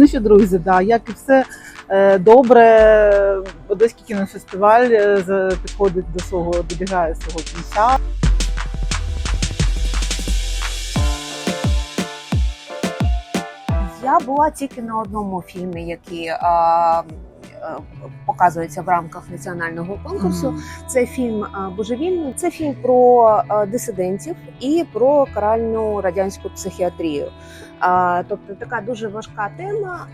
Ну що, друзі, да, як і все е, добре, Одеський кінофестиваль е, підходить до свого, добігає свого кінця. Я була тільки на одному фільмі, який а, показується в рамках національного конкурсу. Це фільм Божевільний. Це фільм про дисидентів і про каральну радянську психіатрію. Тобто така дуже важка тема.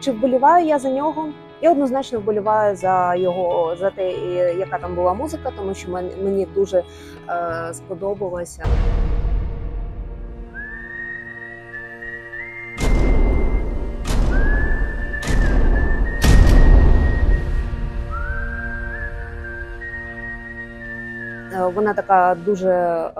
Чи вболіваю я за нього? Я однозначно вболіваю за його за те, яка там була музика, тому що мен- мені дуже е, сподобалося. Вона така дуже е,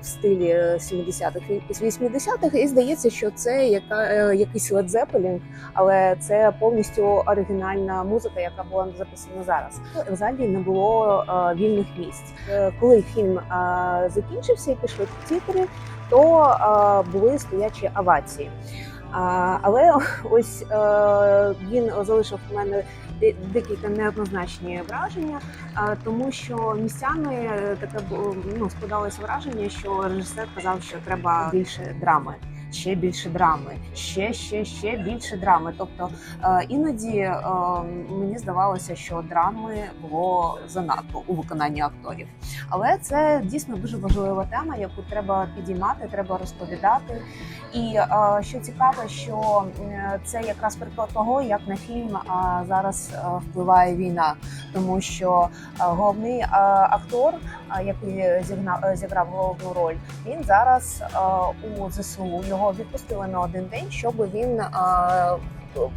в стилі 70-х і 80-х, і здається, що це яка, е, якийсь Led Zeppelin, але це повністю оригінальна музика, яка була записана зараз. В залі не було е, вільних місць. Коли фільм закінчився і пішли тітри, то були стоячі овації. А, але ось він залишив в мене декілька неоднозначні враження, тому що місцями е, таке ну, складалося враження, що режисер казав, що треба більше драми. Ще більше драми, ще, ще, ще більше драми. Тобто е, іноді е, мені здавалося, що драми було занадто у виконанні акторів. Але це дійсно дуже важлива тема, яку треба підіймати, треба розповідати. І е, що цікаво, що це якраз приклад того, як на фільм зараз впливає війна, тому що головний актор, який зіграв головну роль, він зараз у ЗСУ. Його відпустили на один день, щоб він е,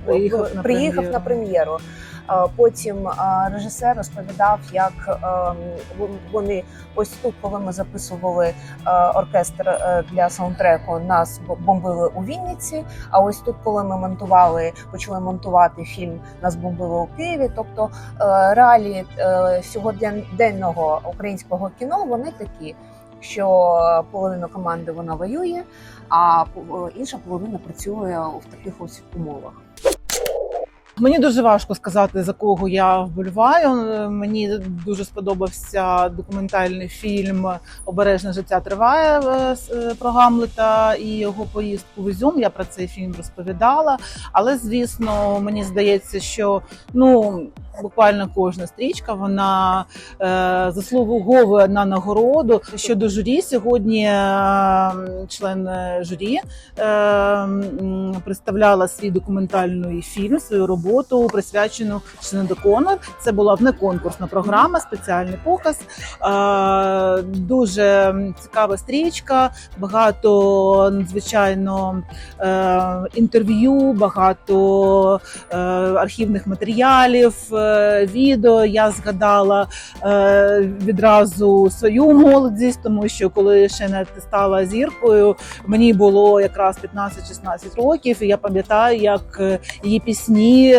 Приїхав на приїхав прем'єру. на прем'єру. Потім режисер розповідав, як вони ось тут, коли ми записували оркестр е, для саундтреку, нас бомбили у Вінниці. А ось тут, коли ми монтували, почали монтувати фільм, нас бомбили у Києві. Тобто е, реалії е, сьогоденного українського кіно вони такі. Що половина команди вона воює, а інша половина працює в таких ось умовах. Мені дуже важко сказати за кого я вболіваю. Мені дуже сподобався документальний фільм Обережне життя триває е, е, про Гамлета і його поїздку в Ізюм. Я про цей фільм розповідала. Але звісно, мені здається, що ну буквально кожна стрічка вона е, заслуговує на нагороду. Щодо журі, сьогодні е, член журі е, представляла свій документальний фільм, свою роботу присвячену Шинеду Конор. Це була внеконкурсна програма, спеціальний показ. Е, Дуже цікава стрічка, багато надзвичайно е, інтерв'ю, багато е, архівних матеріалів, е, відео. Я згадала е, відразу свою молодість, тому що коли ще не стала зіркою, мені було якраз 15-16 років, і я пам'ятаю, як е, її пісні,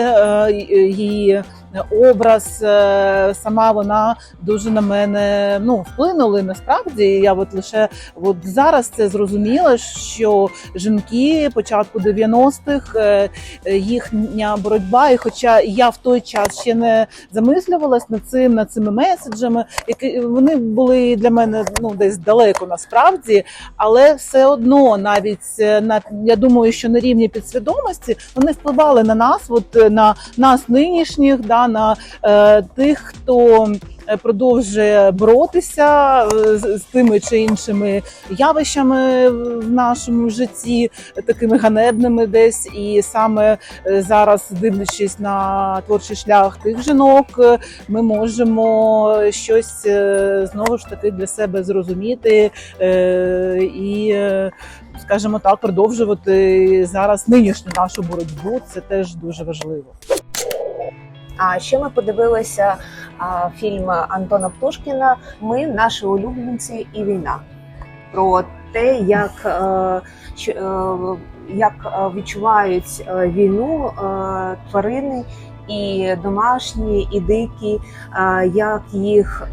її образ, е, сама вона дуже на мене ну, вплинули. Насправді я от лише от зараз це зрозуміла, що жінки початку 90-х, е, їхня боротьба, і хоча я в той час ще не замислювалась над цим, над цими меседжами, які вони були для мене ну десь далеко насправді, але все одно, навіть е, на я думаю, що на рівні підсвідомості вони впливали на нас, от на нас нинішніх, да на е, тих, хто е, продовжує боротися е, з, тими чи іншими явищами в нашому житті, такими ганебними десь, і саме зараз, дивлячись на творчий шлях тих жінок, ми можемо щось знову ж таки для себе зрозуміти і, скажімо так, продовжувати зараз нинішню нашу боротьбу. Це теж дуже важливо. А ще ми подивилися фільм Антона Птушкіна Ми наші улюбленці і війна про те, як, е, е, як е, відчувають війну тварини. І домашні, і дикі, як їх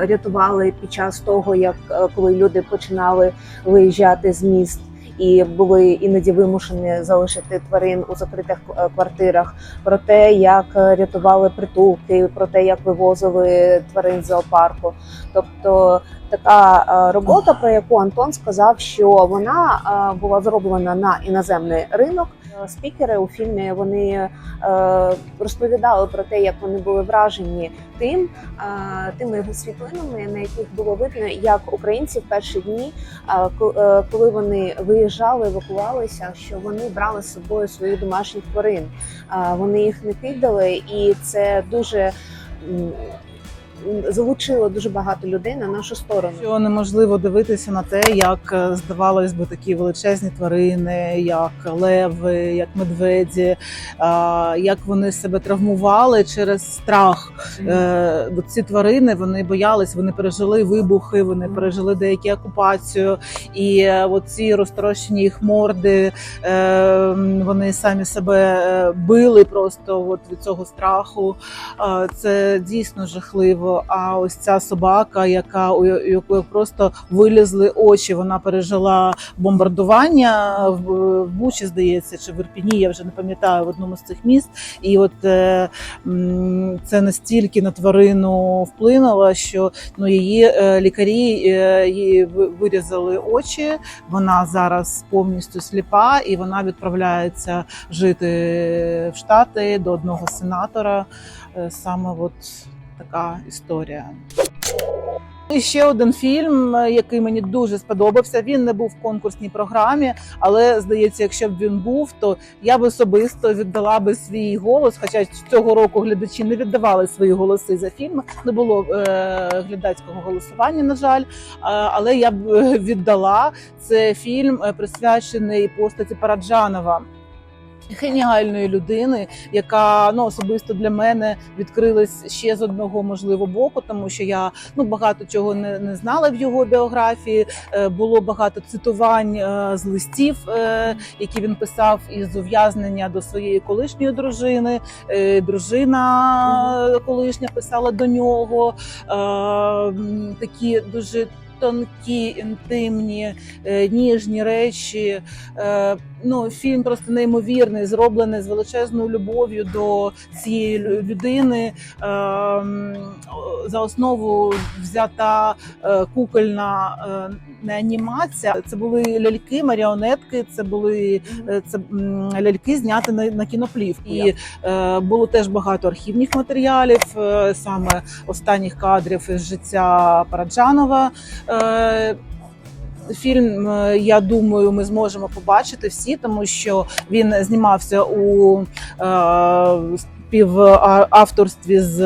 рятували під час того, як коли люди починали виїжджати з міст, і були іноді вимушені залишити тварин у закритих е, квартирах, про те, як е, рятували притулки, про те, як вивозили тварин з зоопарку. Тобто така е, робота, про яку Антон сказав, що вона була зроблена на іноземний ринок. Е, Спікери у фільмі вони е, розповідали про те, як вони були вражені тим, е, тими світлинами, на яких було видно, як українці в перші дні, ко- коли вони виїжджали, евакувалися, що вони брали з собою своїх домашніх тварин. Вони їх не кидали, і це дуже залучило дуже багато людей на нашу сторону. Що неможливо дивитися на те, як е, здавалось би такі величезні тварини, як леви, як медведі, як вони себе травмували через страх. Е, бо ці тварини вони боялись, вони пережили вибухи, вони пережили деякі окупацію, і е, оці розтрощені їх морди, е, вони самі себе е, били просто от від цього страху. Е, Це дійсно жахливо. А ось ця собака, яка у якої просто вилізли очі, вона пережила бомбардування в, Бучі, здається, чи в Ірпіні, я вже не пам'ятаю в одному з цих міст. І от е, це настільки на тварину вплинуло, що ну її е, лікарі е, їй вирізали очі. Вона зараз повністю сліпа, і вона відправляється жити в Штати до одного сенатора. Саме от така історія. І ще один фільм, е, який мені дуже сподобався. Він не був в конкурсній програмі, але здається, якщо б він був, то я б особисто віддала би свій голос. Хоча цього року глядачі не віддавали свої голоси за фільм. Не було е, глядацького голосування, на жаль. Але я б е, віддала це фільм, е, присвячений постаті Параджанова. Геніальної людини, яка ну особисто для мене відкрилась ще з одного можливо боку, тому що я ну багато чого не, не знала в його біографії. Е, було багато цитувань е, з листів, е, які він писав із ув'язнення до своєї колишньої дружини. Е, дружина колишня писала до нього е, такі дуже. Тонкі, інтимні, е, ніжні речі. Е, ну, фільм просто неймовірний, зроблений з величезною любов'ю до цієї людини. Е, за основу взята е, кукольна не анімація. Це були ляльки, маріонетки, це були це ляльки зняті на, на кіноплівку. І було теж багато архівних матеріалів, саме останніх кадрів із життя Параджанова. Е, Фільм, е, я думаю, ми зможемо побачити всі, тому що він знімався у е, співавторстві з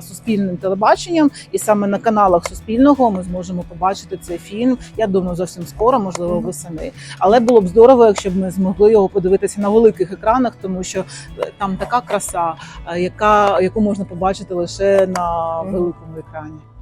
суспільним телебаченням, і саме на каналах Суспільного ми зможемо побачити цей фільм. Я думаю, зовсім скоро, можливо, Мгм. восени. Але було б здорово, якщо б ми змогли його подивитися на великих екранах, тому що там така краса, яка яку можна побачити лише на великому екрані.